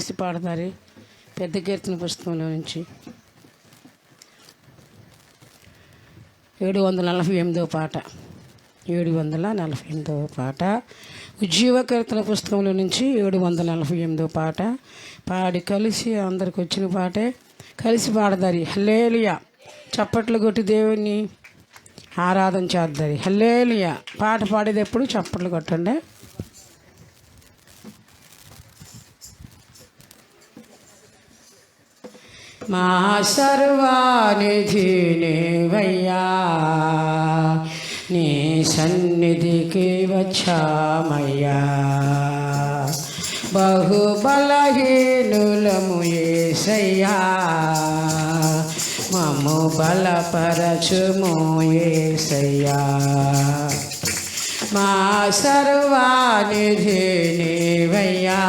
కలిసి పాడతారు. పెద్ద కీర్తన పుస్తకంలో నుంచి. ఏడు వందల నలభై ఎనిమిదో పాట. ఏడు వందల నలభై ఎనిమిదో పాట. ఉజ్జీవ కీర్తన పుస్తకంలో నుంచి ఏడు వందల నలభై ఎనిమిదో పాట. పాడి కలిసి అందరికి వచ్చిన పాటే. కలిసి పాడదారి. హల్లేలియా. చప్పట్లు కొట్టి దేవుని ఆరాధన చేద్దారి. హల్లేలియా. పాట పాడేటప్పుడు చప్పట్లు కొట్టండి. మా సర్వానిధి నీవయ్యా నీ సన్నిధికి వచ్చామయ్యా. బహుబలహీనులము ఏసయ్యా. మము బలపరచుము ఏసయ్యా. మా సర్వానిధి నీవయ్యా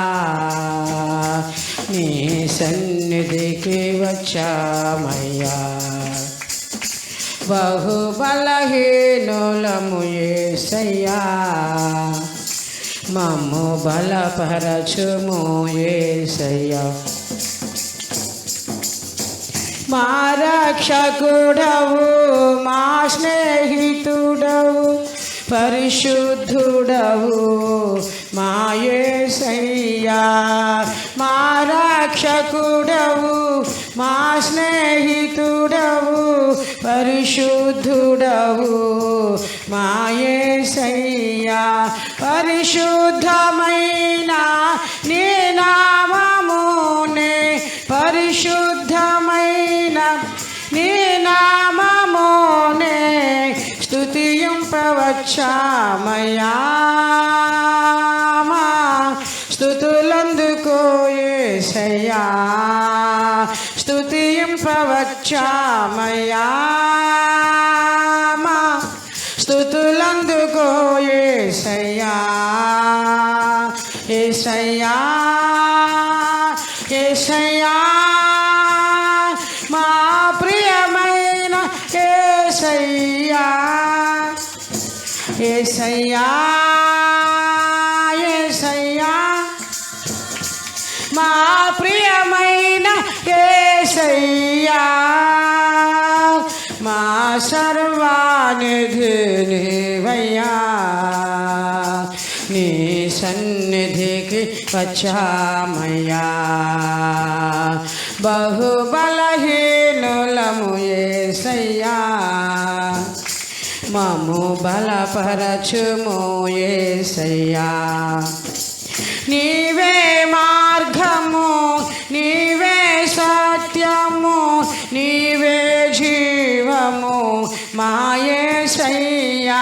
నీ సన్నిధికి వచ్చామయ్యా బహు బలహీనులము ఏసయ్యా మమ్ము బలపరచుము ఏసయ్యా మా రక్షకుడవు మా స్నేహితుడవు పరిశుద్ధుడవు మా యేసయ్యా మా స్నేహితుడవు పరిశుద్ధుడవు. మా యేసయ్యా పరిశుద్ధమైన నీ నామమునే పరిశుద్ధమైన నీ నామమునే. స్తుతింపవచ్చామయ్యా యేసయ్యా యేసయ్యా యేసయ్యా మా ప్రియమైన యేసయ్యా యేసయ్యా యేసయ్యా మా ప్రియమైన యేసయ్యా మా సర్వానిధి నీవయ్యా సన్నిధికి బహుబలహీనులము బహు బలహీనులము ఏసయ్యా. మము బలపరచుము ఏసయ్యా. నీవే మార్గము నీవే సత్యము నీవే జీవము మాయేసయ్యా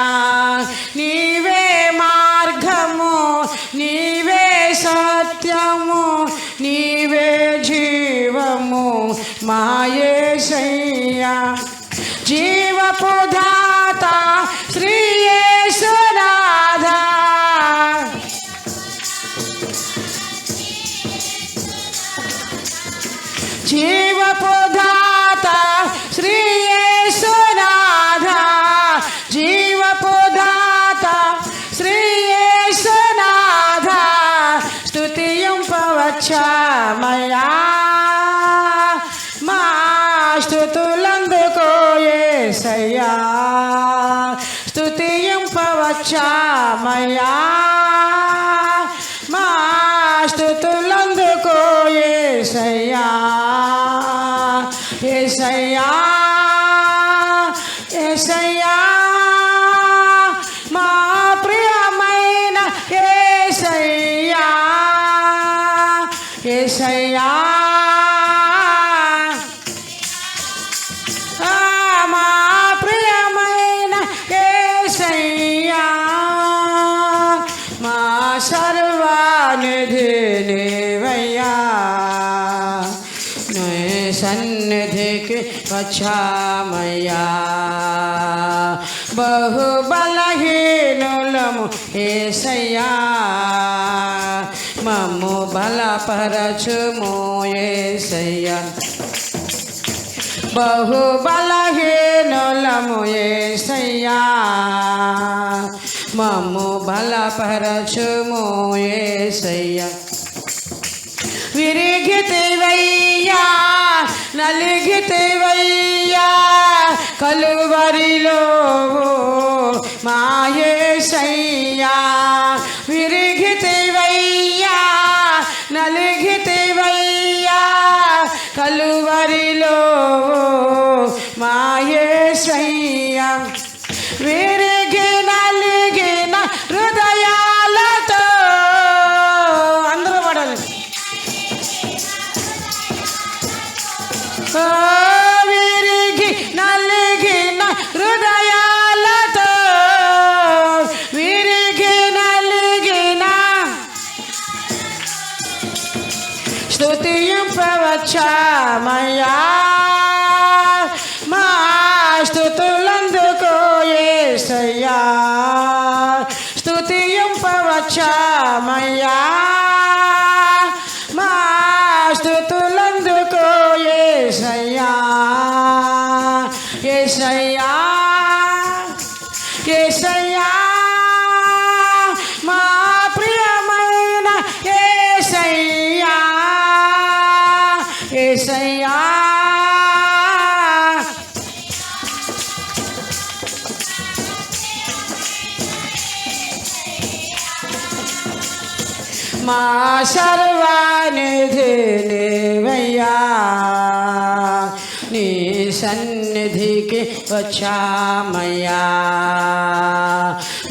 जीव जीवपुधाता, श्री येसुनाथा जीवपुधाता, श्री येसुनाथा स्तुति पवच्छा मया। मा स्तुतुलन्दुको येसया स्तुति पवच्छा मया। సర్వానిధి నీవయ్యా నీ సన్నిధికి వచ్చామయ్యా. బహుబలహీనులము ఏసయ్యా. మమ్ము బలపరచుము ఏసయ్యా. బహుబలహీనులము ఏసయ్యా. మమ్ము బలపరచుము ఏసయ్యా విరిగితివయ్యా నలిగితివయ్యా కలువరిలో మాయేసయ్యా విరిగితివయ్యా నలిగితివయ్యా కలువరిలో మాయేసయ్యా విరిగి స్తుతింపవచ్చామయ్యా మా సర్వానిధి నీవయ్యా నీ సన్నిధికి వచ్చామయ్యా.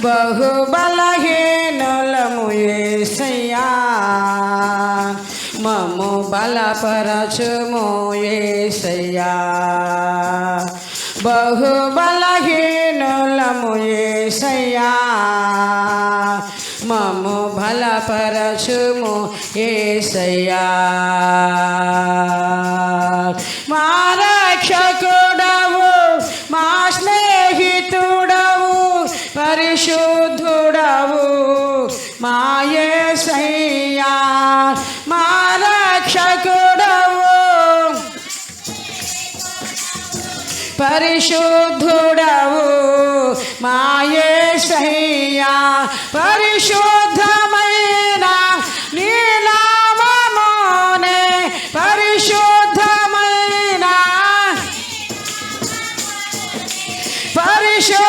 బహుబలహీనులము ఏసయ్యా. మము బలపరచుము ఏసయ్యా. బహుబలహీనులము ఏసయ్యా. మము బలపరచుము ఏసయ్యా మా రక్షకుడవు మా స్నేహితుడవు పరిశుద్ధుడవు మా ఏసయ్యా మా రక్షకుడవు పరిశుద్ధుడవు మాయేసయ్యా పరిశుద్ధమైన నీలామోనే పరిశుద్ధమైన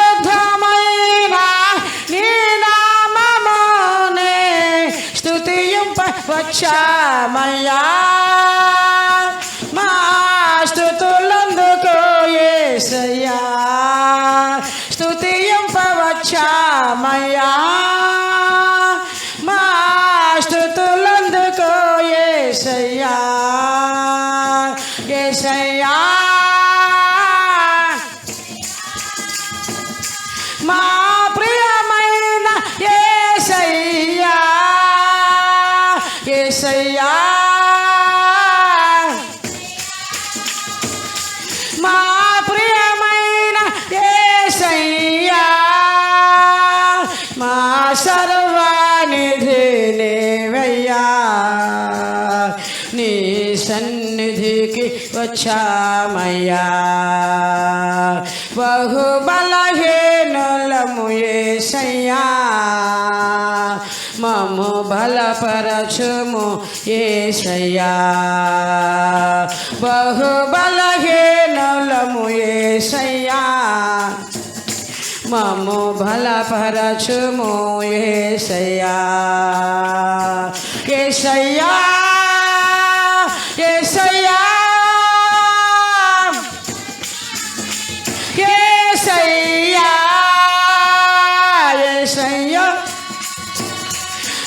పరిశుద్ధమైన నీలామోనే స్తుతింప వచ్చామయ్యా. స్తుతింపవచ్చామయ్యా మా స్థుతులందుకో ఏసయ్యా. ఏసయ్యా. మా ప్రియమైన ఏసయ్యా. ఏసయ్యా. వచ్చామయ్యా బహు బలహీనులము ఏసయ్యా. మము బలపరచుము ఏసయ్యా. బహు బలహీనులము ఏసయ్యా. మము బలపరచుము ఏసయ్యా ఏసయ్యా. ఏసయ్యా ఏసయ్యా.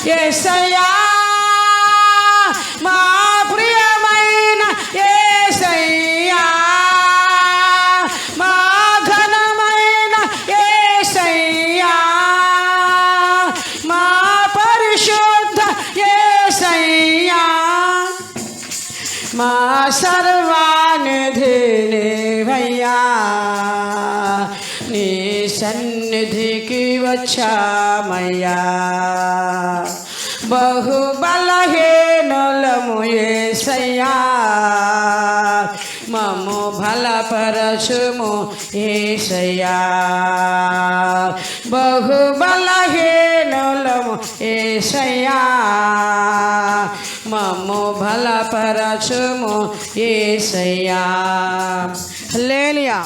ఏసయ్యా మా ప్రియమైన ఏసయ్యా మా ఘనమైన ఏసయ్యా మా పరిశుద్ధ ఏసయ్యా మా సర్వానిధి నీవయ్యా నీ సన్నిధికి వచ్చామయ్యా బహు బలహీనులము ఏసయ్యా మము బలపరచుము ఏసయ్యా బహుబలహీనులము ఏసయ్యా మమ్ము బలపరచుము ఏసయ్యా హల్లెలూయా